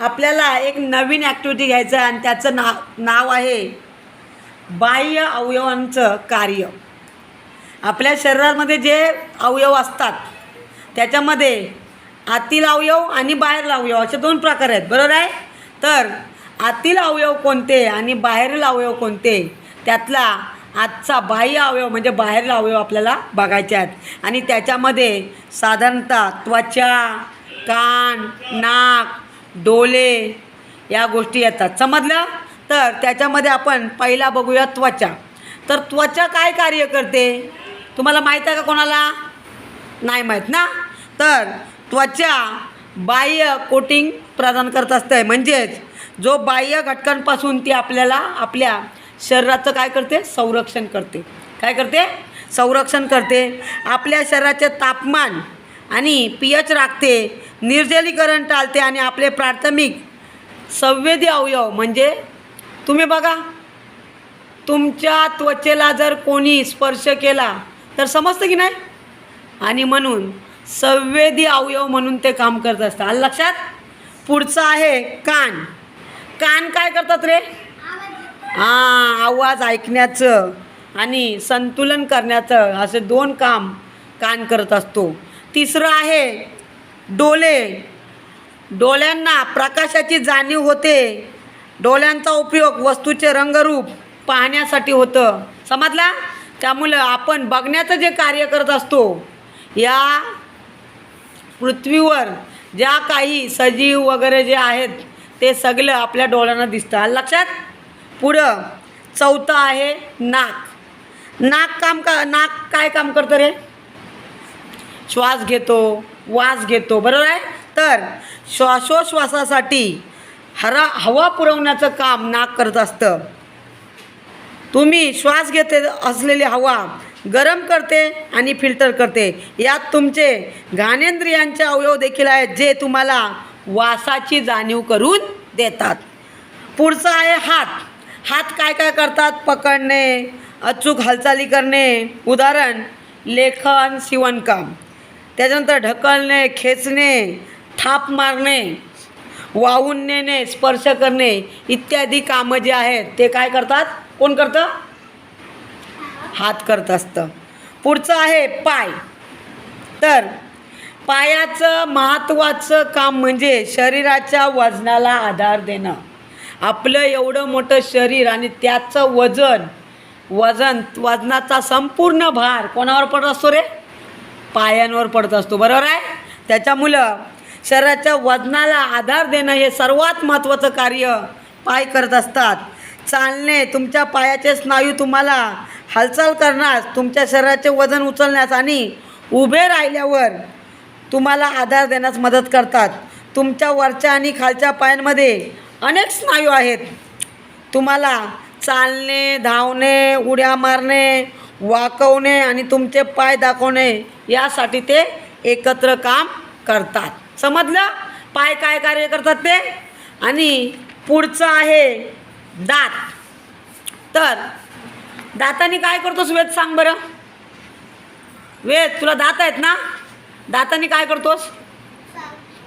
आपल्याला एक नवीन ॲक्टिव्हिटी घ्यायचं आहे आणि त्याचं नाव नाव आहे बाह्य अवयवांचं कार्य. आपल्या शरीरामध्ये जे अवयव असतात त्याच्यामध्ये आतील अवयव आणि बाहेरील अवयव असे दोन प्रकार आहेत बरोबर आहे? तर आतील अवयव कोणते आणि बाहेरील अवयव कोणते? त्यातला आजचा बाह्य अवयव म्हणजे बाहेरील अवयव आपल्याला बघायचे आहेत. आणि त्याच्यामध्ये साधारणतः त्वचा कान नाक डोले या गोष्टी येतात. समजलं? तर त्याच्यामध्ये आपण पहिला बघूया त्वचा. तर त्वचा काय कार्य करते? तुम्हाला माहीत आहे का कोणाला? नाही माहीत ना? तर त्वचा बाह्य कोटिंग प्रदान करत असते. म्हणजेच जो बाह्य घटकांपासून ती आपल्याला आपल्या शरीराचं काय करते? संरक्षण करते. काय करते? संरक्षण करते. आपल्या शरीराचे तापमान आणि पी एच राखते निर्जलीकरण टाळते आणि आपले प्राथमिक संवेदी अवयव म्हणजे तुम्ही बघा तुमच्या त्वचेला जर कोणी स्पर्श केला तर समजतं की नाही? आणि म्हणून संवेदी अवयव म्हणून ते काम करत असतात. लक्षात? पुढचं आहे कान. कान काय करतात रे? हां आवाज ऐकण्याचं आणि संतुलन करण्याचं असे दोन काम कान करत असतो. तिसरं आहे डोले डोळ्यांना प्रकाशाची जाणीव होते. डोळ्यांचा उपयोग वस्तूचे रंगरूप पाहण्यासाठी होतं. समजला? त्यामुळं आपण बघण्याचं जे कार्य करत असतो या पृथ्वीवर ज्या काही सजीव वगैरे जे आहेत ते सगळं आपल्या डोळ्यांना दिसतं. लक्षात? पुढं चौथं आहे नाक. नाक काम का नाक काय काम करतं रे? श्वास घेतो वास घेतो बरोबर आहे? तर श्वासोश्वासासाठी हरा हवा पुरवण्याचं काम नाक करत असतं. तुम्ही श्वास घेते असलेली हवा गरम करते आणि फिल्टर करते. यात तुमचे घानेंद्रियांचे अवयव देखील आहेत जे तुम्हाला वासाची जाणीव करून देतात. पुढचं आहे हात. हात काय काय करतात? पकडणे अचूक हालचाली करणे. उदाहरण लेखन शिवणकाम. त्याच्यानंतर ढकलणे खेचणे थाप मारणे वाहून नेणे स्पर्श करणे इत्यादी कामं जे आहेत ते काय करतात? कोण करतं? हात करत असतं. पुढचं आहे पाय. तर पायाचं महत्त्वाचं काम म्हणजे शरीराच्या वजनाला आधार देणं. आपलं एवढं मोठं शरीर आणि त्याचं वजन वजन वजनाचा संपूर्ण भार कोणावर पडत असतो रे? पायांवर पडत असतो बरोबर आहे? त्याच्यामुळं शरीराच्या वजनाला आधार देणं हे सर्वात महत्त्वाचं कार्य पाय करत असतात. चालणे तुमच्या पायाचे स्नायू तुम्हाला हालचाल करण्यास तुमच्या शरीराचे वजन उचलण्यास आणि उभे राहिल्यावर तुम्हाला आधार देण्यास मदत करतात. तुमच्या वरच्या आणि खालच्या पायांमध्ये अनेक स्नायू आहेत. तुम्हाला चालणे धावणे उड्या मारणे वाकवणे आणि तुमचे पाय दाखवणे यासाठी ते एकत्र काम करतात. समजलं? पाय काय कार्य करतात ते? आणि पुढचं आहे दात. तर दाताने काय करतोस वेद सांग बरं. वेद तुला दात आहेत ना? दाताने काय करतोस?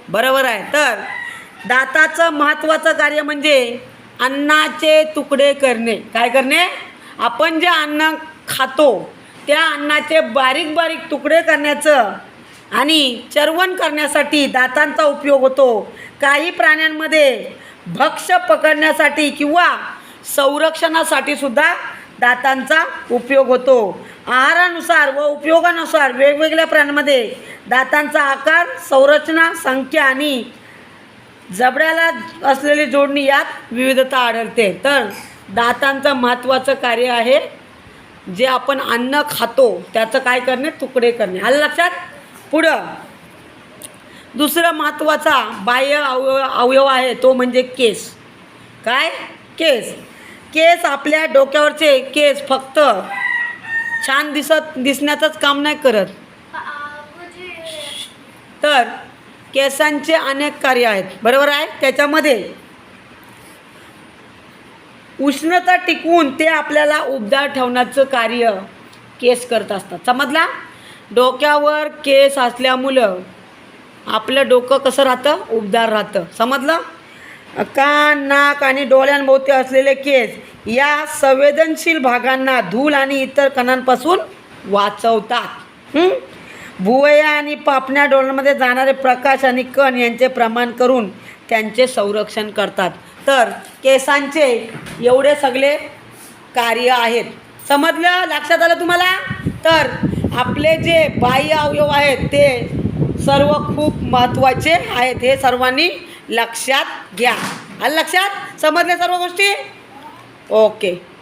बरोबर आहे. तर दाताचं महत्त्वाचं कार्य म्हणजे अन्नाचे तुकडे करणे. काय करणे? आपण जे अन्न खातो. त्या अन्नाचे बारीक बारीक तुकडे करण्याचं आणि चर्वण करण्यासाठी दातांचा उपयोग होतो. काही प्राण्यांमध्ये भक्ष पकडण्यासाठी किंवा संरक्षणासाठी सुद्धा दातांचा उपयोग होतो. आहारानुसार व उपयोगानुसार वेगवेगळ्या प्राण्यांमध्ये दातांचा आकार संरचना संख्या आणि जबड्याला असलेली जोडणी यात विविधता आढळते. तर दातांचं महत्त्वाचं कार्य आहे जे आपण अन्न खातो त्याचं काय करणे? तुकडे करणे. आलं लक्षात? पुढं. दुसरं महत्त्वाचा बाह्य अवयव अवयव आहे तो म्हणजे केस. काय? केस. केस आपल्या डोक्यावरचे केस फक्त छान दिसत दिसण्याचंच काम नाही करत. तर केसांचे अनेक कार्य आहेत. बरोबर आहे? त्याच्यामध्ये उष्णता टिकवून ते आपल्याला उबदार ठेवण्याचं कार्य केस करत असतात. समजला? डोक्यावर केस असल्यामुळं आपलं डोकं कसं राहतं? उबदार राहतं. समजलं? कान नाक आणि डोळ्यांभोवती असलेले केस या संवेदनशील भागांना धूल आणि इतर कणांपासून वाचवतात. भुवया आणि पापण्या डोळ्यांमध्ये जाणारे प्रकाश आणि कण यांचे प्रमाण करून त्यांचे संरक्षण करतात. तर केसांचे एवढे सगळे कार्य आहेत. समजलं? लक्षात आलं तुम्हाला? तर आपले जे बाह्य अवयव आहेत ते सर्व खूप महत्त्वाचे आहेत हे सर्वांनी लक्षात घ्या. आलं लक्षात? समजल्या सर्व गोष्टी? ओके.